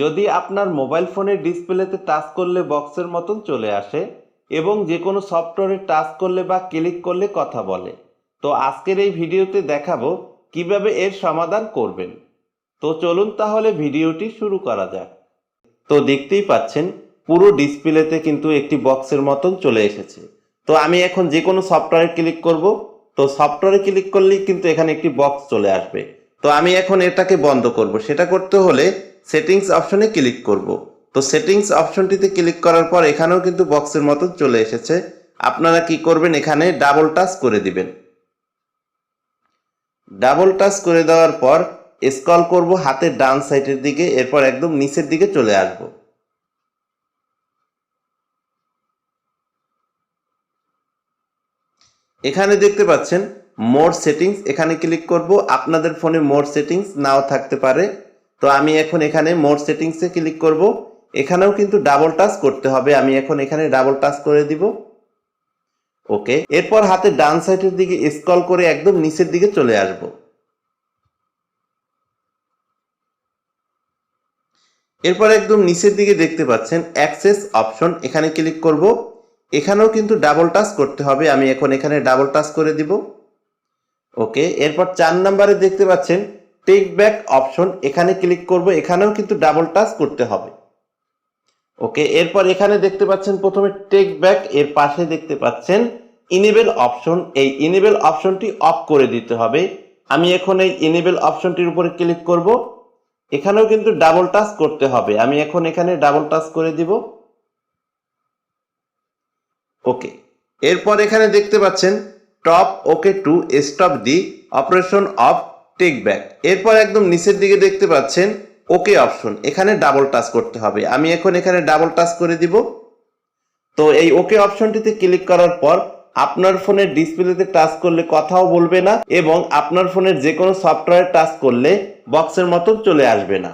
যদি আপনার মোবাইল ফোনের ডিসপ্লেতে টাচ করলে বক্সের মতন চলে আসে এবং যে কোনো সফটওয়্যারে টাচ করলে বা ক্লিক করলে কথা বলে, তো আজকের এই ভিডিওতে দেখাবো কীভাবে এর সমাধান করবেন। তো চলুন তাহলে ভিডিওটি শুরু করা যাক। তো দেখতেই পাচ্ছেন, পুরো ডিসপ্লেতে কিন্তু একটি বক্সের মতন চলে এসেছে। তো আমি এখন যে কোনো সফটওয়্যারে ক্লিক করব, তো সফটওয়্যারে ক্লিক করলেই কিন্তু এখানে একটি বক্স চলে আসবে। তো আমি এখন এটাকে বন্ধ করব। সেটা করতে হলে সেটিংস অপশনে ক্লিক করব। তো সেটিংস অপশনটিতে ক্লিক করার পর এখানেও কিন্তু বক্সের মতো চলে এসেছে। আপনারা কি করবেন? এখানে ডাবল টাচ করে দিবেন। ডাবল টাচ করে দেওয়ার পর স্ক্রল করব হাতের ডান সাইডের দিকে, এরপর একদম নিচের দিকে চলে আসব। এখানে দেখতে পাচ্ছেন মোর সেটিংস এখানে ক্লিক করব। আপনাদের ফোনে মোর সেটিংস নাও থাকতে পারে। তো আমি এখন এখানে মোর সেটিংসে ক্লিক করব। এখানেও কিন্তু ডাবল টাচ করতে হবে। আমি এখন এখানে ডাবল টাচ করে দিব। ওকে। এরপর হাতের ডান সাইডের দিকে স্ক্রল করে একদম নিচের দিকে চলে আসব। এরপর একদম নিচের দিকে দেখতে পাচ্ছেন অ্যাক্সেস অপশন। এখানে ক্লিক করব। এখানেও কিন্তু ডাবল টাচ করতে হবে। আমি এখন এখানে ডাবল টাচ করে দিব। ওকে। এরপর চার নাম্বারে দেখতে পাচ্ছেন টেক ব্যাক অপশন এখানে ক্লিক করব, এখানেও কিন্তু ডাবল টাচ করতে হবে। ওকে এরপর এখানে দেখতে পাচ্ছেন প্রথমে টেক ব্যাক এর পাশে দেখতে পাচ্ছেন ইনেবেল অপশন এই ইনেবেল অপশনটি অফ করে দিতে হবে। আমি এখন এই ইনেবেল অপশনটির উপরে ক্লিক করব, এখানেও কিন্তু ডাবল টাচ করতে হবে। আমি এখন এখানে ডাবল টাচ করে দিব। ওকে এরপর এখানে দেখতে পাচ্ছেন top okay to stop the operation of take back এরপর একদম নিচের দিকে দেখতে পাচ্ছেন ওকে অপশন এখানে ডাবল টাচ করতে হবে। আমি এখন এখানে ডাবল টাচ করে দিব। তো এই ওকে অপশনটিতে ক্লিক করার পর আপনার ফোনের ডিসপ্লেতে টাচ করলে কথাও বলবে না এবং আপনার ফোনের যে কোনো সফটওয়্যার টাচ করলে বক্সের মতো চলে আসবে না।